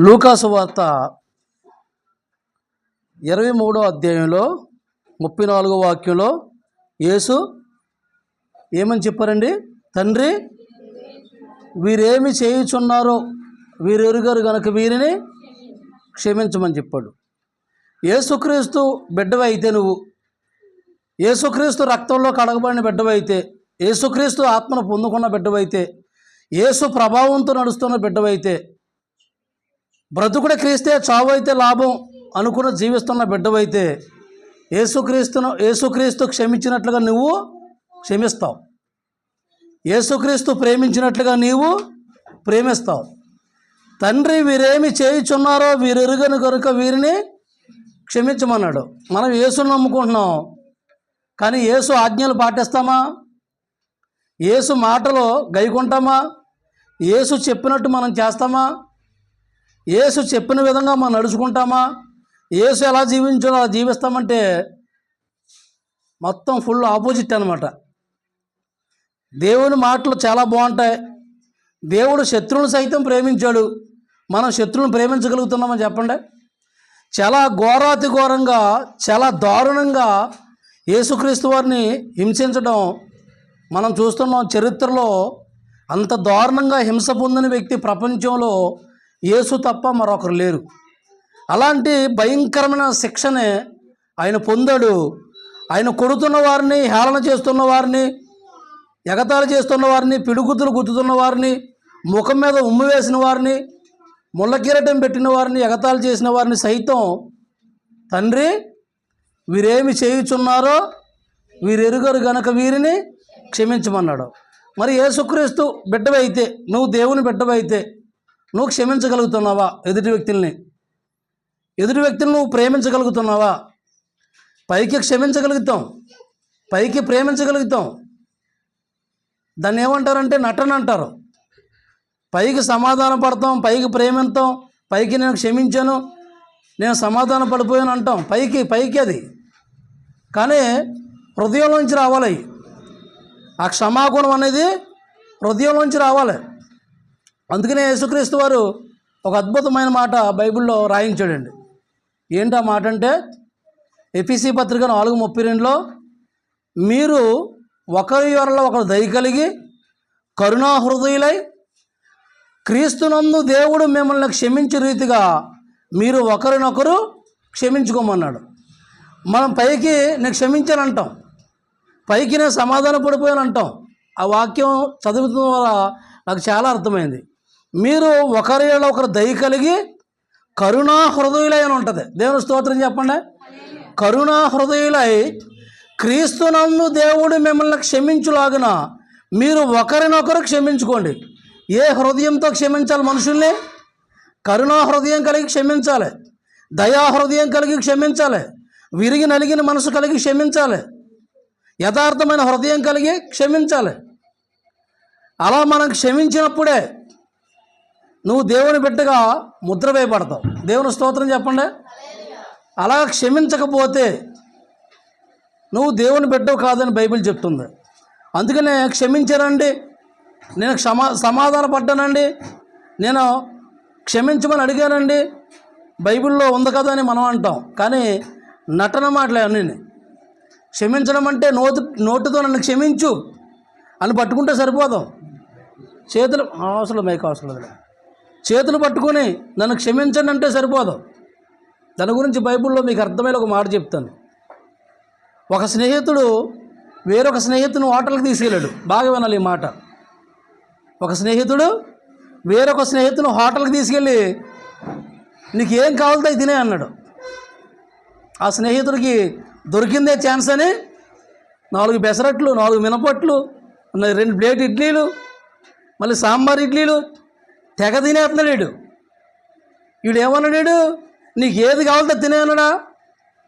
లూకాసు వార్త ఇరవై మూడో అధ్యాయంలో ముప్పై నాలుగో వాక్యంలో యేసు ఏమని చెప్పారండి? తండ్రి వీరేమి చేయుచున్నారో వీరెరుగారు గనక వీరిని క్షమించమని చెప్పాడు. యేసుక్రీస్తు బిడ్డవైతే నువ్వు. ఏసుక్రీస్తు రక్తంలో కడగబడిన బిడ్డవైతే ఏసుక్రీస్తు ఆత్మను పొందుకున్న బిడ్డవైతే ఏసు ప్రభావంతో నడుస్తున్న బిడ్డవైతే బ్రతుకుడు క్రీస్తే చావు అయితే లాభం అనుకుని జీవిస్తున్న బిడ్డవైతే యేసుక్రీస్తును యేసుక్రీస్తు క్షమించినట్లుగా నువ్వు క్షమిస్తావు. యేసుక్రీస్తు ప్రేమించినట్లుగా నీవు ప్రేమిస్తావు. తండ్రి వీరేమి చేయుచున్నారో వీరెరుగను కనుక వీరిని క్షమించమన్నాడు. మనం యేసును నమ్ముకుంటున్నాం. కానీ యేసు ఆజ్ఞలు పాటిస్తామా? యేసు మాటలో గైకుంటామా? యేసు చెప్పినట్టు మనం చేస్తామా? యేసు చెప్పిన విధంగా మనం నడుచుకుంటామా? యేసు ఎలా జీవించాలో అలా జీవిస్తామంటే మొత్తం ఫుల్ ఆపోజిట్ అనమాట దేవుని మాటలు చాలా బాగుంటాయి. దేవుడు శత్రువులు సైతం ప్రేమించాడు. మనం శత్రువులను ప్రేమించగలుగుతున్నామని చెప్పండి? చాలా ఘోరాతి ఘోరంగా చాలా దారుణంగా యేసుక్రీస్తు వారిని హింసించడం మనం చూస్తున్నాం చరిత్రలో. అంత దారుణంగా హింస పొందిన వ్యక్తి ప్రపంచంలో యేసు తప్ప మరొకరు లేరు. అలాంటి భయంకరమైన శిక్షనే ఆయన పొందాడు. ఆయన కొడుతున్న వారిని హేళన చేస్తున్న వారిని ఎగతాళి చేస్తున్న వారిని పిడుగుతులు గుద్దుతున్న వారిని ముఖం మీద ఉమ్ము వేసిన వారిని ముళ్ళ కిరటం పెట్టిన వారిని ఎగతాళి చేసిన వారిని సైతం తండ్రి వీరేమి చేయుచున్నారో వీరెరుగరు గనక వీరిని క్షమించమన్నాడు. మరి యేసుక్రీస్తు బిడ్డవైతే నువ్వు దేవుని బిడ్డవైతే నువ్వు క్షమించగలుగుతున్నావా ఎదుటి వ్యక్తుల్ని? ఎదుటి వ్యక్తులను నువ్వు ప్రేమించగలుగుతున్నావా? పైకి క్షమించగలుగుతాం. పైకి ప్రేమించగలుగుతాం. దాన్ని ఏమంటారంటే నటన అంటారు. పైకి సమాధాన పడతాం పైకి ప్రేమిస్తాం పైకి నేను క్షమించాను నేను సమాధాన పడిపోయాను అంటాం. పైకి పైకి అది. కానీ హృదయంలోంచి రావాలి. ఆ క్షమాగుణం అనేది హృదయంలోంచి రావాలి. అందుకనే యేసుక్రీస్తు వారు ఒక అద్భుతమైన మాట బైబిల్లో రాయించాడండి. ఏంటి ఆ మాట అంటే ఎపిసి పత్రిక నాలుగు ముప్పై రెండులో మీరు ఒకరి వరలో ఒకరు దయ కలిగి కరుణా హృదయులై క్రీస్తునందు దేవుడు మిమ్మల్ని క్షమించే రీతిగా మీరు ఒకరినొకరు క్షమించుకోమన్నాడు. మనం పైకి నేను క్షమించానంటాం పైకి నేను సమాధాన పడిపోయాను అంటాం ఆ వాక్యం చదువుతున్న వల్ల నాకు చాలా అర్థమైంది. మీరు ఒకరిలో ఒకరు దయ కలిగి కరుణా హృదయులై అని ఉంటుంది. దేవుని స్తోత్రం చెప్పండి. కరుణా హృదయులై క్రీస్తునందు దేవుడు మిమ్మల్ని క్షమించులాగిన మీరు ఒకరినొకరు క్షమించుకోండి. ఏ హృదయంతో క్షమించాలి మనుషుల్ని? కరుణా హృదయం కలిగి క్షమించాలి. దయా హృదయం కలిగి క్షమించాలి. విరిగి నలిగిన మనసు కలిగి క్షమించాలి. యథార్థమైన హృదయం కలిగి క్షమించాలి. అలా మనం క్షమించినప్పుడే నువ్వు దేవుని బిడ్డగా ముద్ర వేయబడతావు. దేవుని స్తోత్రం చెప్పండి? అలా క్షమించకపోతే నువ్వు దేవుని బిడ్డవు కాదని బైబిల్ చెప్తుంది. అందుకనే క్షమించానండి నేను క్షమా సమాధాన పడ్డానండి. నేను క్షమించమని అడిగానండి. బైబిల్లో ఉంది కదా అని మనం అంటాం. కానీ నటన మాటలే అన్నీ. క్షమించడం అంటే నోటు నోటుతో నన్ను క్షమించు అని పట్టుకుంటే సరిపోదాం. చేతులు అవసరం మేక అవసరం లేదు. చేతులు పట్టుకొని నన్ను క్షమించండి అంటే సరిపోదు. దాని గురించి బైబిల్లో మీకు అర్థమైన ఒక మాట చెప్తాను. ఒక స్నేహితుడు వేరొక స్నేహితుని హోటల్కి తీసుకెళ్ళాడు. బాగా వినాలి ఈ మాట. ఒక స్నేహితుడు వేరొక స్నేహితుని హోటల్కి తీసుకెళ్ళి నీకు ఏం కావాలో అది తినే అన్నాడు. ఆ స్నేహితుడికి దొరికిందే ఛాన్స్ అని నాలుగు పెసరట్లు నాలుగు మినపట్లు ఉన్నాయి రెండు ప్లేట్ ఇడ్లీలు మళ్ళీ సాంబార్ ఇడ్లీలు తెగ తినేస్తున్నాడు వీడు. వీడు ఏమన్నాడు నీకు ఏది కావాలో తినే అన్నాడా?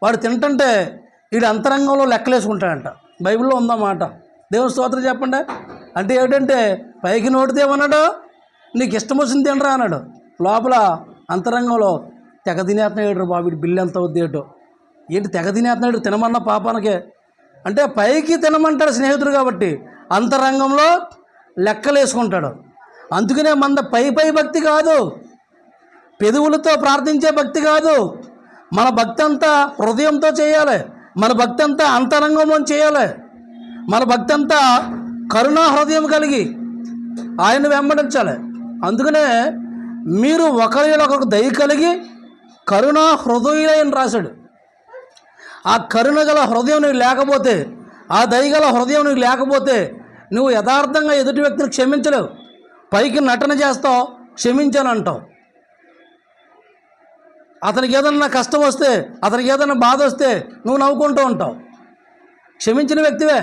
వాడు తింటుంటే వీడు అంతరంగంలో లెక్కలేసుకుంటాడంట. బైబిల్లో ఉందన్నమాట దేవుని స్తోత్రం చెప్పండి. అంటే ఏమిటంటే పైకి నోటితే ఏమన్నాడు? నీకు ఇష్టం వచ్చింది తినరా అన్నాడు. లోపల అంతరంగంలో తెగ తినేస్తున్నాడు బాబు వీడు బిల్లు ఎంత అవుద్ది ఏటో. ఏంటి తెగ తినేస్తున్నాడు? తినమన్న పాపానికే. అంటే పైకి తినమంటాడు స్నేహితుడు కాబట్టి అంతరంగంలో లెక్కలు వేసుకుంటాడు అందుకనే మంద పై పై భక్తి కాదు. పెదవులతో ప్రార్థించే భక్తి కాదు. మన భక్తి అంతా హృదయంతో చేయాలి. మన భక్తి అంతా అంతరంగంలో చేయాలి. మన భక్తి అంతా కరుణా హృదయం కలిగి ఆయన వెంబడించాలి. అందుకనే మీరు ఒకరి ఒకరికి దయ కలిగి కరుణా హృదయులైన రాశాడు. ఆ కరుణ గల హృదయం నీకు లేకపోతే ఆ దయగల హృదయం నీకు లేకపోతే నువ్వు యథార్థంగా ఎదుటి వ్యక్తిని క్షమించలేవు. పైకి నటన చేస్తావు క్షమించాను అంటావు అతనికి ఏదన్నా కష్టం వస్తే అతనికి ఏదన్నా బాధ వస్తే నువ్వు నవ్వుకుంటూ ఉంటావు. క్షమించిన వ్యక్తివే.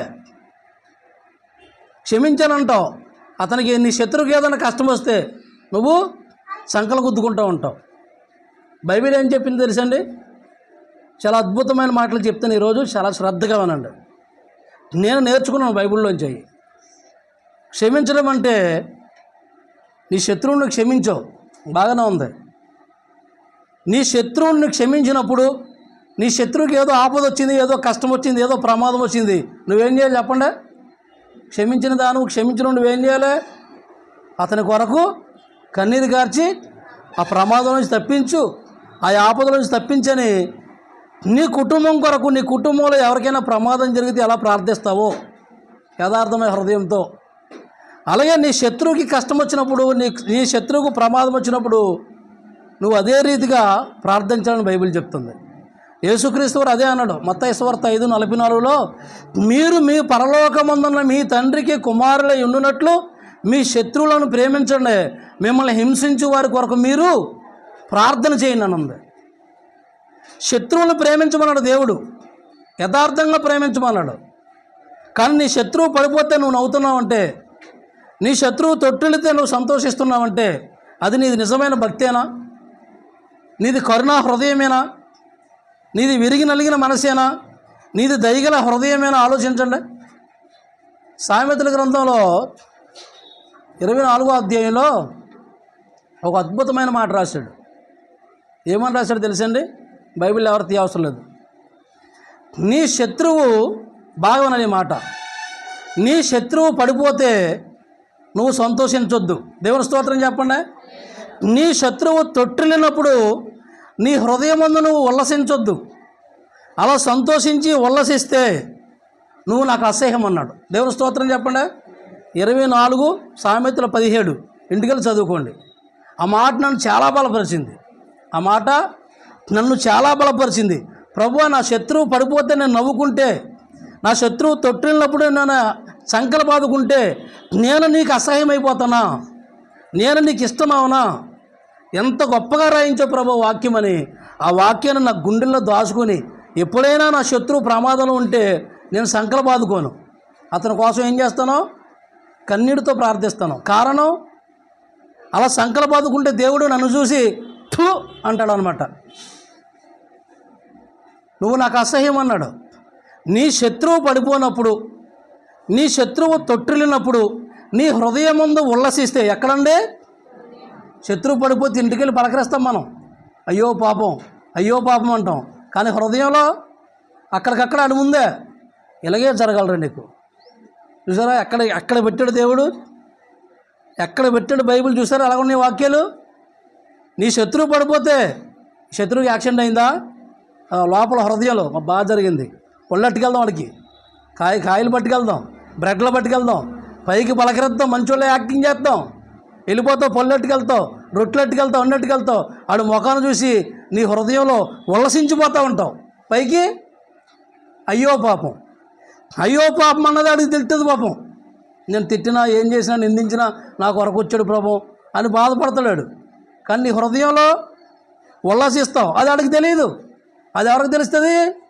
క్షమించానంటావు. అతనికి నీ శత్రువుకి ఏదైనా కష్టం వస్తే నువ్వు సంకలు గుద్దుకుంటూ ఉంటావు. బైబిల్ ఏం చెప్పింది తెలుసండి? చాలా అద్భుతమైన మాటలు చెప్తాను ఈరోజు చాలా శ్రద్ధగా వినండి. నేను నేర్చుకున్నాను బైబిల్లోంచి. క్షమించడం అంటే నీ శత్రువుని క్షమించవు బాగానే ఉంది. నీ శత్రువుని క్షమించినప్పుడు నీ శత్రువుకి ఏదో ఆపద వచ్చింది ఏదో కష్టం వచ్చింది ఏదో ప్రమాదం వచ్చింది. నువ్వేం చేయాలి చెప్పండి? క్షమించిన దాను క్షమించిన నువ్వేం చేయాలి? అతని కొరకు కన్నీరు గార్చి ఆ ప్రమాదం నుంచి తప్పించు. ఆ ఆపద నుంచి తప్పించని నీ కుటుంబం కొరకు నీ కుటుంబంలో ఎవరికైనా ప్రమాదం జరిగితే ఎలా ప్రార్థిస్తావో? యథార్థమైన హృదయంతో. అలాగే నీ శత్రువుకి కష్టం వచ్చినప్పుడు నీ నీ శత్రువుకు ప్రమాదం వచ్చినప్పుడు నువ్వు అదే రీతిగా ప్రార్థించాలని బైబిల్ చెప్తుంది. యేసుక్రీస్తు వారు అదే అన్నాడు మత్తైశ్వర్త ఐదు నలభై నాలుగులో మీరు మీ పరలోకమందున్న మీ తండ్రికి కుమారులై ఉండునట్లు మీ శత్రువులను ప్రేమించండి. మిమ్మల్ని హింసించు వారి కొరకు మీరు ప్రార్థన చేయండి అని శత్రువులను ప్రేమించమన్నాడు దేవుడు యథార్థంగా ప్రేమించమన్నాడు. కానీ నీ శత్రువు పడిపోతే నువ్వు నవ్వుతున్నావంటే నీ శత్రువు తొట్టిలితే నువ్వు సంతోషిస్తున్నావంటే అది నీది నిజమైన భక్తేనా? నీది కరుణా హృదయమేనా? నీది విరిగి నలిగిన మనసేనా? నీది దయగల హృదయమేనా? ఆలోచించండి. సామెతల గ్రంథంలో ఇరవై నాలుగో అధ్యాయంలో ఒక అద్భుతమైన మాట రాశాడు. ఏమని రాశాడు తెలుసండి? బైబిల్ ఎవరు తీయవసరం లేదు. నీ శత్రువు బాగవనని మాట. నీ శత్రువు పడిపోతే నువ్వు సంతోషించొద్దు. దేవుని స్తోత్రం చెప్పండి. నీ శత్రువు తొట్టిల్లినప్పుడు నీ హృదయమందు నువ్వు ఉల్లసించొద్దు. అలా సంతోషించి ఉల్లసిస్తే నువ్వు నాకు అసహ్యం అన్నాడు. దేవుని స్తోత్రం చెప్పండి. ఇరవై నాలుగు సామెతల పదిహేడు. ఇంటికెళ్ళి చదువుకోండి. ఆ మాట నన్ను చాలా బలపరిచింది. ఆ మాట నన్ను చాలా బలపరిచింది. ప్రభు నా శత్రువు పడిపోతే నేను నవ్వుకుంటే నా శత్రువు తొట్టిల్లినప్పుడు నేను సంకల బాదుకుంటే నేను నీకు అసహ్యమైపోతానా నేను నీకు ఇష్టమవునా? ఎంత గొప్పగా రాయించో ప్రభు వాక్యమని ఆ వాక్యాన్ని నా గుండెల్లో దాచుకొని ఎప్పుడైనా నా శత్రువు ప్రమాదంలో ఉంటే నేను సంకల బాదుకోను అతని కోసం ఏం చేస్తాను? కన్నీటితో ప్రార్థిస్తాను. కారణం? అలా సంకల బాదుకుంటే దేవుడు నన్ను చూసి థూ అంటాడు అనమాట నువ్వు నాకు అసహ్యం అన్నాడు. నీ శత్రువు పడిపోయినప్పుడు నీ శత్రువు తొట్టిల్లినప్పుడు నీ హృదయం ముందు ఉల్లసిస్తే ఎక్కడండి? శత్రువు పడిపోతే ఇంటికెళ్ళి పలకరిస్తాం మనం. అయ్యో పాపం అయ్యో పాపం అంటాం. కానీ హృదయంలో అక్కడికక్కడ అడు ముందే ఇలాగే జరగలరా నీకు. చూసారా? ఎక్కడ ఎక్కడ పెట్టాడు దేవుడు? ఎక్కడ పెట్టాడు బైబిల్? చూసారా? అలాగ ఉన్నాయి వాక్యాలు? నీ శత్రువు పడిపోతే శత్రువుకి యాక్సిడెంట్ అయిందా? లోపల హృదయంలో బాగా జరిగింది. పొల్లట్టుకెళ్దాం వాడికి కాయ కాయలు పట్టుకెళ్దాం. బ్రెడ్లు పట్టుకెళ్దాం. పైకి పలకరిద్దాం మంచోళ్ళ యాక్టింగ్ చేద్దాం. వెళ్ళిపోతావు పళ్ళెట్టుకెళ్తావు రొట్టెలెట్టుకెళ్తావు అన్నట్టుకెళ్తావు. ఆడు ముఖాన్ని చూసి నీ హృదయంలో ఉల్లసించిపోతూ ఉంటావు. పైకి? అయ్యో పాపం. అయ్యో పాపం అన్నది ఆడికి తెలుస్తుంది పాపం. నేను తిట్టినా ఏం చేసినా నిందించినా నాకు వరకు వచ్చాడు ప్రభు అని బాధపడతాడు కానీ నీ హృదయంలో ఉల్లాసిస్తావు. అది ఆడికి తెలియదు అది ఎవరికి తెలుస్తుంది?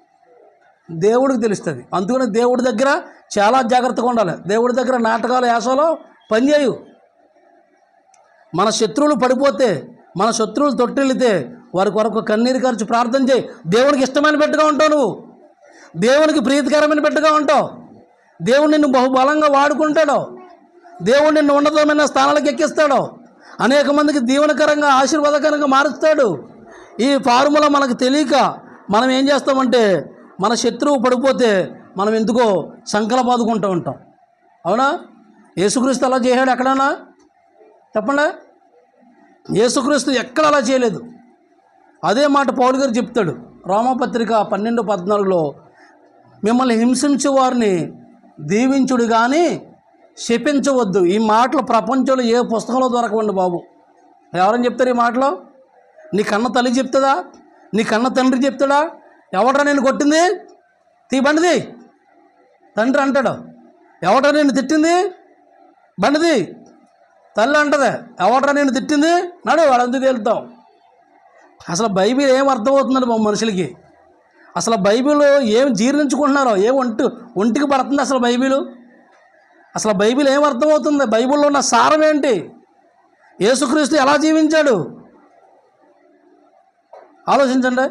దేవుడికి తెలుస్తుంది. అందుకని దేవుడి దగ్గర చాలా జాగ్రత్తగా ఉండాలి. దేవుడి దగ్గర నాటకాలు యాసలో పనిచేయు మన శత్రువులు పడిపోతే మన శత్రువులు తొట్టిల్లితే వారి కొరకు కన్నీరు ఖర్చు ప్రార్థన చేయి. దేవునికి ఇష్టమైన బిడ్డగా ఉంటావు నువ్వు. దేవునికి ప్రీతికరమైన బిడ్డగా ఉంటావు. దేవుడు నిన్ను బహుబలంగా వాడుకుంటాడు. దేవుడు నిన్ను ఉన్నతమైన స్థానాలకు ఎక్కిస్తాడు. అనేక మందికి దీవనకరంగా ఆశీర్వాదకరంగా మారుస్తాడు. ఈ ఫార్ములా మనకు తెలియక మనం ఏం చేస్తామంటే మన శత్రువు పడిపోతే మనం ఎందుకో సంకల బాదుకుంటూ ఉంటాం. అవునా? యేసుక్రీస్తు అలా చేశాడు ఎక్కడన్నా? చెప్పండి. యేసుక్రీస్తు ఎక్కడ అలా చేయలేదు. అదే మాట పౌలు గారు చెప్తాడు. రోమపత్రిక పన్నెండు పద్నాలుగులో మిమ్మల్ని హింసించే వారిని దీవించుడు కానీ శపించవద్దు. ఈ మాటలు ప్రపంచంలో ఏ పుస్తకంలో దొరకవండి బాబు. ఎవరని చెప్తారు ఈ మాటలు? నీ కన్న తల్లి చెప్తుందా? నీ కన్న తండ్రి చెప్తాడా? ఎవడరా నేను కొట్టింది? తీ బండిది. తండ్రి అంటాడు. ఎవటరా నేను తిట్టింది? బండిది. తల్లి అంటది. ఎవటరా నేను తిట్టింది? నడు వాళ్ళందుకు వెళ్తాం అసలు బైబిల్ ఏం అర్థమవుతుందండి మా మనుషులకి? అసలు బైబిల్ ఏం జీర్ణించుకుంటున్నారో? ఏం ఒంటి ఒంటికి పడుతుంది అసలు బైబిల్? అసలు బైబిల్ ఏం అర్థమవుతుంది? బైబిల్లో ఉన్న సారం ఏంటి? యేసుక్రీస్తు ఎలా జీవించాడు? ఆలోచించండి.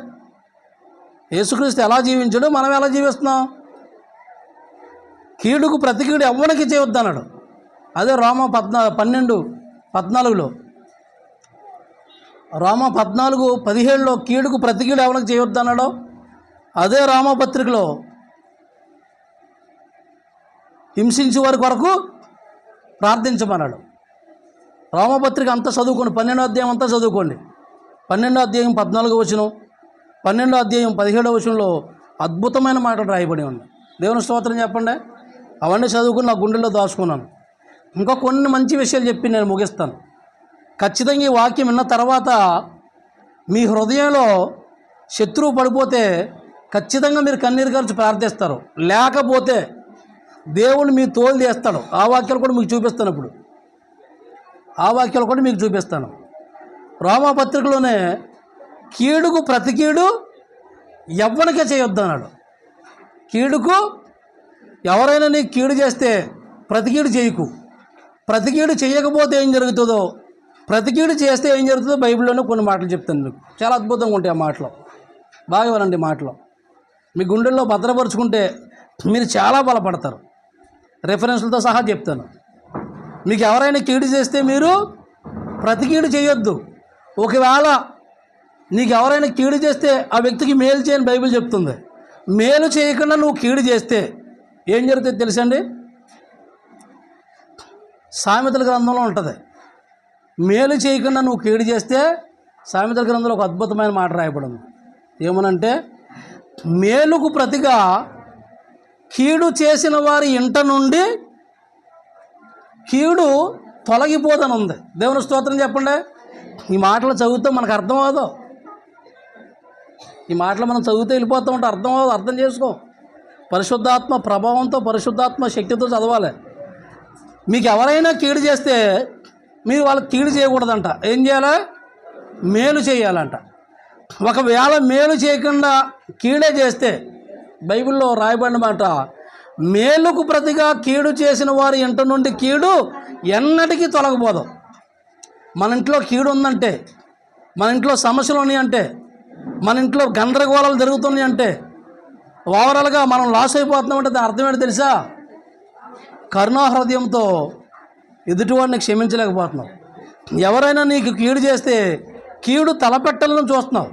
యేసుక్రీస్తు ఎలా జీవించాడు మనం ఎలా జీవిస్తున్నాం? కీడుకు ప్రతికీడు ఎవ్వనికి చేయొద్దన్నాడు. అదే రోమ పద్నా పన్నెండు పద్నాలుగులో. రామ పద్నాలుగు పదిహేడులో కీడుకు ప్రతికీడు ఎవరికి చేయొద్దు అన్నాడు అదే రామపత్రికలో హింసించు వారి కొరకు ప్రార్థించమన్నాడు. రామపత్రిక అంతా చదువుకోండి. పన్నెండో అధ్యాయం అంతా చదువుకోండి. పన్నెండో అధ్యాయం పద్నాలుగు వచనం. పన్నెండో అధ్యాయం పదిహేడో వచనంలో అద్భుతమైన మాటలు రాయబడి ఉన్నాయి. దేవుని స్తోత్రం చెప్పండి? అవన్నీ చదువుకుని నా గుండెల్లో దాచుకున్నాను. ఇంకా కొన్ని మంచి విషయాలు చెప్పి నేను ముగిస్తాను. ఖచ్చితంగా ఈ వాక్యం విన్న తర్వాత మీ హృదయంలో శత్రువు పడిపోతే ఖచ్చితంగా మీరు కన్నీరు ఖర్చు ప్రార్థిస్తారు. లేకపోతే దేవుడు మీ తోలు చేస్తాడు ఆ వాక్యాలు కూడా మీకు చూపిస్తాను ఇప్పుడు. ఆ వాక్యాలు కూడా మీకు చూపిస్తాను. రామపత్రికలోనే కీడుకు ప్రతి కీడు ఎవ్వరికే చేయొద్దు అన్నాడు. కీడుకు ఎవరైనా నీకు కీడు చేస్తే ప్రతికీడు చేయకు. ప్రతికీడు చేయకపోతే ఏం జరుగుతుందో ప్రతికీడు చేస్తే ఏం జరుగుతుందో బైబిల్లోనే కొన్ని మాటలు చెప్తాను మీకు చాలా అద్భుతంగా ఉంటాయి ఆ మాటలు. బాగా వినండి మాటలు. మీ గుండెల్లో భద్రపరుచుకుంటే మీరు చాలా బలపడతారు. రెఫరెన్స్లతో సహా చెప్తాను. మీకు ఎవరైనా కీడు చేస్తే మీరు ప్రతికీడు చేయొద్దు. ఒకవేళ నీకు ఎవరైనా కీడు చేస్తే ఆ వ్యక్తికి మేలు చేయని బైబిల్ చెప్తుంది. మేలు చేయకుండా నువ్వు కీడు చేస్తే ఏం జరుగుతుంది తెలుసండి? సామెతల గ్రంథంలో ఉంటుంది. మేలు చేయకుండా నువ్వు కీడు చేస్తే సామెతల గ్రంథంలో ఒక అద్భుతమైన మాట రాయబడింది. ఏమనంటే మేలుకు ప్రతిగా కీడు చేసిన వారి ఇంట నుండి కీడు తొలగిపోదని ఉంది దేవుని స్తోత్రం చెప్పండి? ఈ మాటలు చదివితే మనకు అర్థం అవ్వదు. ఈ మాటలు మనం చదివితే వెళ్ళిపోతూ ఉంటే అర్థం అవ్వదు అర్థం చేసుకో. పరిశుద్ధాత్మ ప్రభావంతో పరిశుద్ధాత్మ శక్తితో చదవాలి. మీకు ఎవరైనా కీడు చేస్తే మీరు వాళ్ళకి కీడు చేయకూడదంట. ఏం చేయాలి? మేలు చేయాలంట. ఒకవేళ మేలు చేయకుండా కీడే చేస్తే బైబిల్లో రాయబడిన మాట మేలుకు ప్రతిగా కీడు చేసిన వారి ఇంటి నుండి కీడు ఎన్నటికీ తొలగబోదు మన ఇంట్లో కీడు ఉందంటే మన ఇంట్లో సమస్యలు ఉన్నాయంటే మన ఇంట్లో గందరగోళాలు జరుగుతున్నాయి అంటే ఓవరాల్గా మనం లాస్ అయిపోతున్నామంటే దాని అర్థం ఏంటి తెలుసా? కరుణా హృదయంతో ఎదుటివాడిని క్షమించలేకపోతున్నావు ఎవరైనా నీకు కీడు చేస్తే కీడు తలపెట్టాలని చూస్తున్నావు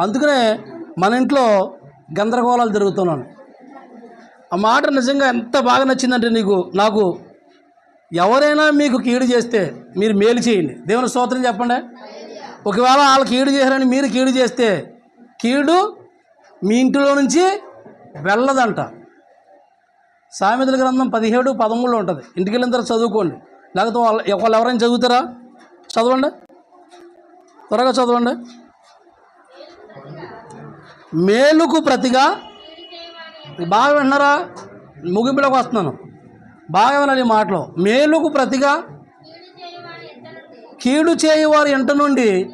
అందుకనే మన ఇంట్లో గందరగోళాలు జరుగుతున్నాను ఆ మాట నిజంగా ఎంత బాగా నచ్చిందంటే నీకు నాకు ఎవరైనా మీకు కీడు చేస్తే మీరు మేలు చేయండి. దేవుని స్తోత్రం చెప్పండి. ఒకవేళ వాళ్ళు కీడు చేశారని మీరు కీడు చేస్తే కీడు మీ ఇంటిలో నుంచి వెళ్ళదంట. సామెతల గ్రంథం పదిహేడు పదమూడులో ఉంటుంది. ఇంటికి వెళ్ళిన తర్వాత చదువుకోండి. లేకపోతే వాళ్ళు వాళ్ళు ఎవరైనా చదువుతారా? చదవండి. త్వరగా చదవండి. మేలుకు ప్రతిగా బాగా విన్నారా ముగింపులోకి వస్తున్నాను. బాగా వినాలి ఈ మాటలో. మేలుకు ప్రతిగా కీడు చేయవారి ఇంట నుండి?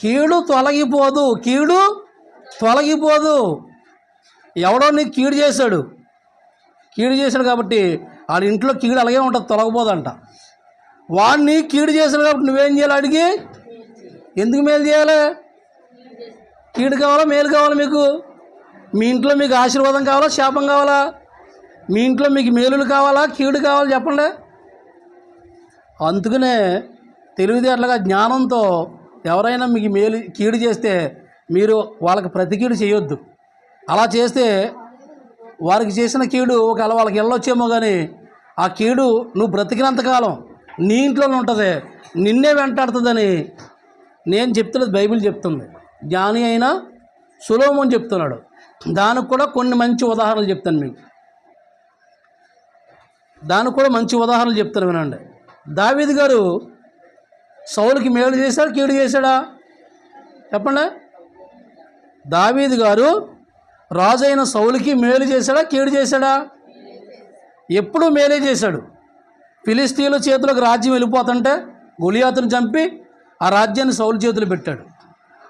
కీడు తొలగిపోదు. కీడు తొలగిపోదు. ఎవడో నీకు కీడు చేశాడు. కీడు చేశాడు కాబట్టి వాడి ఇంట్లో కీడు అలాగే ఉంటుంది తొలగపోదంట. వాడిని కీడు చేశాడు కాబట్టి నువ్వేం చేయాలి అడిగి? ఎందుకు మేలు చేయాలి? కీడు కావాలా మేలు కావాలా మీకు? మీ ఇంట్లో మీకు ఆశీర్వాదం కావాలా శాపం కావాలా? మీ ఇంట్లో మీకు మేలులు కావాలా కీడు కావాలా చెప్పండి. అందుకనే తెలివితేటలుగా జ్ఞానంతో ఎవరైనా మీకు మేలు కీడు చేస్తే మీరు వాళ్ళకి ప్రతి కీడు చేయొద్దు. అలా చేస్తే వారికి చేసిన కీడు ఒకవేళ వాళ్ళకి వెళ్ళొచ్చేమో కానీ ఆ కీడు నువ్వు బ్రతికినంతకాలం నీ ఇంట్లోనే ఉంటుంది నిన్నే వెంటాడుతుందని నేను చెప్తున్నది బైబిల్ చెప్తుంది. జ్ఞాని అయినా సులోమని చెప్తున్నాడు. దానికి కూడా కొన్ని మంచి ఉదాహరణలు చెప్తాను మీకు. దానికి కూడా మంచి ఉదాహరణలు చెప్తాను వినండి. దావిద్ గారు సౌలుకి మేలు చేశాడు కీడు చేశాడా? చెప్పండి. దావీదు గారు రాజైన సౌలుకి మేలు చేశాడా కీడు చేశాడా? ఎప్పుడూ మేలే చేశాడు. ఫిలిస్తీన్ల చేతులకు రాజ్యం వెళ్ళిపోతుంటే గులియాతును చంపి ఆ రాజ్యాన్ని సౌలు చేతులు పెట్టాడు.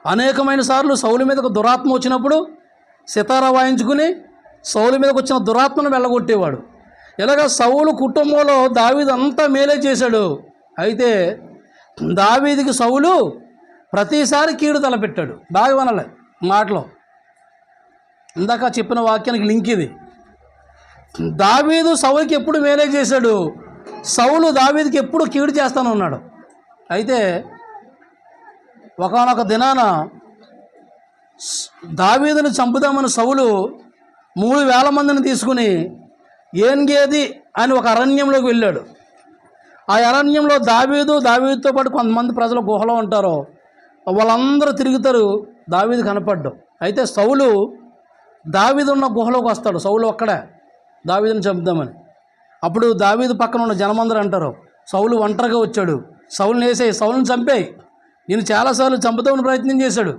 అనేకమైన సార్లు సౌలు మీదకు దురాత్మ వచ్చినప్పుడు సితారా వాయించుకుని సౌలు మీదకు వచ్చిన దురాత్మను వెళ్ళగొట్టేవాడు. ఇలాగ సౌలు కుటుంబంలో దావీదంతా మేలే చేశాడు. అయితే దావీదికి సౌలు ప్రతిసారి కీడు తలపెట్టాడు. బాగా వినలే. మాటలో. ఇందాక చెప్పిన వాక్యానికి లింక్ ఇది. దావీదు సౌలుకి ఎప్పుడు మేలే చేశాడు? సౌలు దావీదికి ఎప్పుడు కీడు చేస్తాను ఉన్నాడు. అయితే ఒకనొక దినాన దావీదును చంపుదామని సౌలు మూడు వేల మందిని తీసుకుని ఏన్గేది అని ఒక అరణ్యంలోకి వెళ్ళాడు. ఆ అరణ్యంలో దావీదు దావీదుతో పాటు కొంతమంది ప్రజలు గుహలో ఉంటారు. వాళ్ళందరూ తిరుగుతారు. దావీదు కనపడ్డు. అయితే సౌలు దావీదు ఉన్న గుహలోకి వస్తాడు. సౌలు ఒక్కడే. దావీదుని చంపుదామని. అప్పుడు దావీదు పక్కన ఉన్న జనమందరూ అంటారు సౌలు ఒంటరిగా వచ్చాడు. సౌలుని వేసే సౌలుని చంపేయి. నేను చాలాసార్లు చంపుదామని ప్రయత్నం చేశాడు.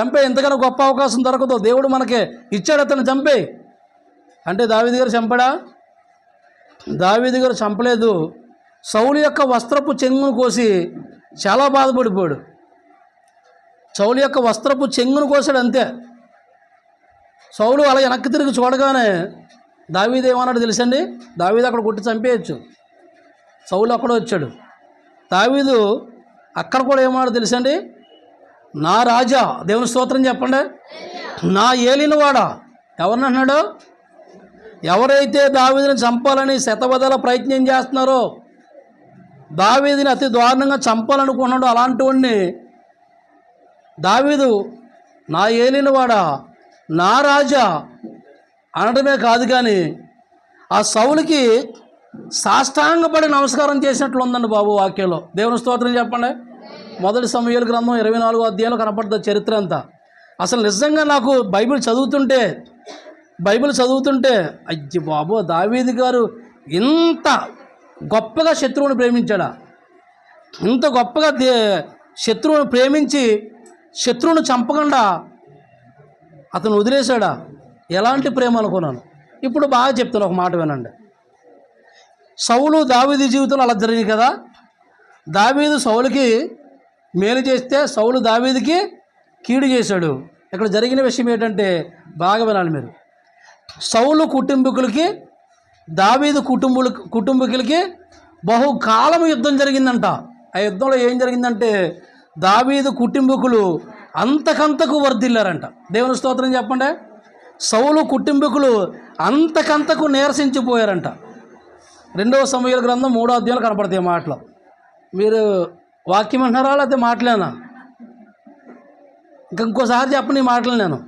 చంపే ఎంతకన్నా గొప్ప అవకాశం దొరకదు. దేవుడు మనకి ఇచ్చాడు అతను చంపేయి. అంటే దావీదు గారు చంపడా? దావీది గారు చంపలేదు. సౌలు యొక్క వస్త్రపు చెంగును కోసి చాలా బాధపడిపోయాడు. సౌలు యొక్క వస్త్రపు చెంగును కోసాడు అంతే. సౌలు అలా వెనక్కి తిరిగి చూడగానే దావీదు ఏమన్నాడు తెలుసండి? దావీదు అక్కడ కొట్టి చంపేయచ్చు. సౌలు అక్కడ వచ్చాడు. దావీదు అక్కడ కూడా ఏమన్నాడు తెలుసండి? నా రాజా దేవుని స్తోత్రం చెప్పండి. నా ఏలినవాడా ఎవరిని అన్నాడు ఎవరైతే దావీదుని చంపాలని శతవదల ప్రయత్నం చేస్తున్నారో దావీదిని అతి దారుణంగా చంపాలనుకున్నాడు అలాంటి దావీదు నా ఏలినవాడా నా రాజా అనడమే కాదు కానీ ఆ సౌలుకి సాష్టాంగపడి నమస్కారం చేసినట్లు ఉందండి బాబు వాక్యంలో. దేవుని స్తోత్రం చెప్పండి. మొదటి సమయాల గ్రంథం ఇరవై నాలుగో అధ్యాయంలో కనపడుతుంది చరిత్ర అంతా. అసలు నిజంగా నాకు బైబిల్ చదువుతుంటే బైబిల్ చదువుతుంటే అయ్యి బాబు దావీది గారు ఇంత గొప్పగా శత్రువుని ప్రేమించాడా ఇంత గొప్పగా దే శత్రువును ప్రేమించి శత్రువును చంపకుండా అతను వదిలేశాడా? ఎలాంటి ప్రేమ అనుకున్నాను? ఇప్పుడు బాగా చెప్తాను ఒక మాట వినండి. సౌలు దావీది జీవితంలో అలా జరిగింది కదా? దావీదు సౌలుకి మేలు చేస్తే సౌలు దావీదికి కీడు చేశాడు. ఇక్కడ జరిగిన విషయం ఏంటంటే బాగా వినాలి మీరు. సౌలు కుటుంబీకులకి దావీదు కుటుంబులు కుటుంబీకులకి బహుకాలం యుద్ధం జరిగిందంట. ఆ యుద్ధంలో ఏం జరిగిందంటే దావీదు కుటుంబీకులు అంతకంతకు వర్ధిల్లారంట. దేవుని స్తోత్రం చెప్పండి. సౌలు కుటుంబీకులు అంతకంతకు నీరసించిపోయారంట. రెండవ సమయాల గ్రంథం మూడో అధ్యాయులు కనపడతాయి ఈ మాటలు. మీరు వాక్యం అంటున్నారా లేకపోతే మాటలేనా? ఇంకా ఇంకోసారి చెప్పని ఈ మాటలు నేను.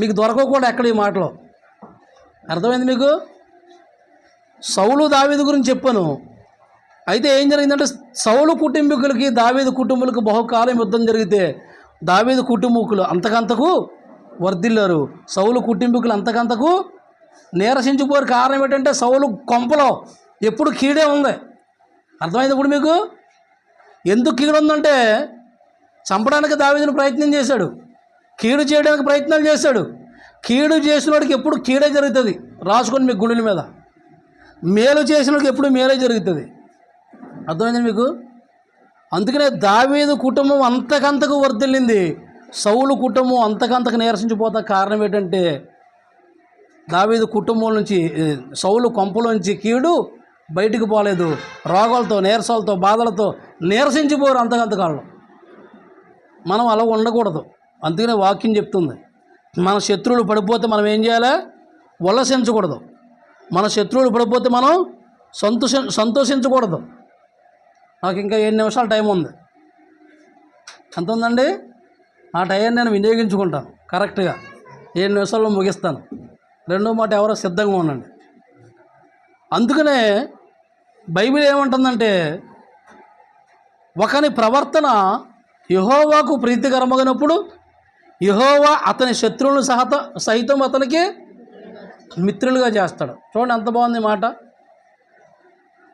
మీకు దొరకవు కూడా ఎక్కడ ఈ మాటలు? అర్థమైంది మీకు? సౌలు దావీదు గురించి చెప్పాను. అయితే ఏం జరిగిందంటే సౌలు కుటుంబీకులకి దావీదు కుటుంబులకు బహుకాలం యుద్ధం జరిగితే దావీదు కుటుంబీకులు అంతకంతకు వర్ధిల్లారు. సౌలు కుటుంబీకులు అంతకంతకు నీరసించిపోయారు కారణం ఏంటంటే సౌలు కొంపలో ఎప్పుడు కీడే ఉంది. అర్థమైంది ఇప్పుడు మీకు? ఎందుకు కీడు ఉందంటే చంపడానికి దావీదుని ప్రయత్నం చేశాడు. కీడు చేయడానికి ప్రయత్నాలు చేశాడు. కీడు చేసినోడికి ఎప్పుడు కీడే జరుగుతుంది. రాసుకొని మీ గుండెల మీద. మేలు చేసినోడికి ఎప్పుడు మేలే జరుగుతుంది. అర్థమైంది మీకు? అందుకనే దావీదు కుటుంబం అంతకంతకు వర్ధిల్లింది. సౌలు కుటుంబం అంతకంతకు నీరసించిపోతా కారణం ఏంటంటే దావీదు కుటుంబం నుంచి సౌలు కొంపలోంచి కీడు బయటికి పోలేదు. రోగాలతో నీరసాలతో బాధలతో నీరసించిపోరు అంతకంతకాలం మనం అలా ఉండకూడదు. అందుకనే వాక్యం చెప్తుంది. మన శత్రువులు పడిపోతే మనం ఏం చేయాలి? ఉల్లసించకూడదు మన శత్రువులు పడిపోతే మనం సంతోష సంతోషించకూడదు. నాకు ఇంకా ఏడు నిమిషాలు టైం ఉంది. ఎంత ఉందండి? ఆ టైం నేను వినియోగించుకుంటాను కరెక్ట్గా. ఏడు నిమిషాల్లో ముగిస్తాను. రెండో మాట ఎవరో సిద్ధంగా ఉండండి. అందుకనే బైబిల్ ఏమంటుందంటే ఒకని ప్రవర్తన యహోవాకు ప్రీతికరమగినప్పుడు యహోవా అతని శత్రువులను సహత సైతం అతనికి మిత్రులుగా చేస్తాడు. చూడండి ఎంత బాగుంది మాట.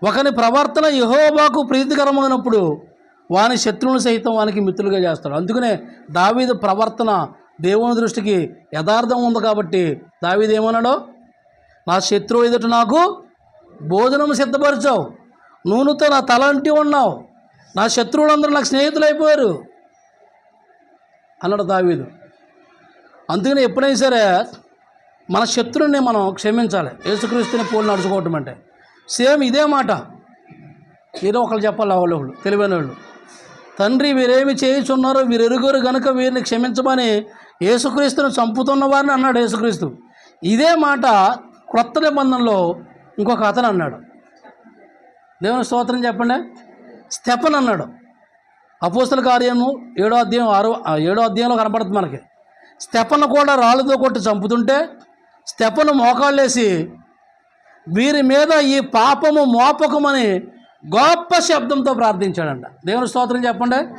ఒకని ప్రవర్తన యహోబాకు ప్రీతికరమైనప్పుడు వాని శత్రువులు సైతం వానికి మిత్రులుగా చేస్తాడు. అందుకనే దావీదు ప్రవర్తన దేవుని దృష్టికి యథార్థం ఉంది కాబట్టి దావీదు ఏమన్నాడు? నా శత్రువు ఎదుట నాకు భోజనం సిద్ధపరిచావు. నూనెతో నా తల అంటి ఉన్నావు. నా శత్రువులందరూ నాకు స్నేహితులు అయిపోయారు అన్నాడు దావీదు. అందుకని ఎప్పుడైనా సరే మన శత్రువుని మనం క్షమించాలి. యేసుక్రీస్తుని పోలి నడుచుకోవటం అంటే. సేమ్ ఇదే మాట. ఏదో ఒకళ్ళు చెప్పాలి వాళ్ళు తెలివైన వాళ్ళు. తండ్రి వీరేమి చేయుచున్నారో వీరు ఎరుగురు గనుక వీరిని క్షమించమని యేసుక్రీస్తుని చంపుతున్న వారిని అన్నాడు యేసుక్రీస్తు. ఇదే మాట క్రొత్త నిబంధనలో ఇంకొక అతను అన్నాడు. దేవుని స్తోత్రం చెప్పండి. స్టెఫన్ అన్నాడు. అపోస్తుల కార్యము ఏడో అధ్యాయం ఆరో ఏడో అధ్యాయంలో కనపడుతుంది మనకి. స్టెఫన్ కూడా రాళ్ళతో కొట్టి చంపుతుంటే స్టెఫన్ మోకాళ్ళేసి వీరి మీద ఈ పాపము మోపకమని గొప్ప శబ్దంతో ప్రార్థించాడంట. దేవుని స్తోత్రం చెప్పండి.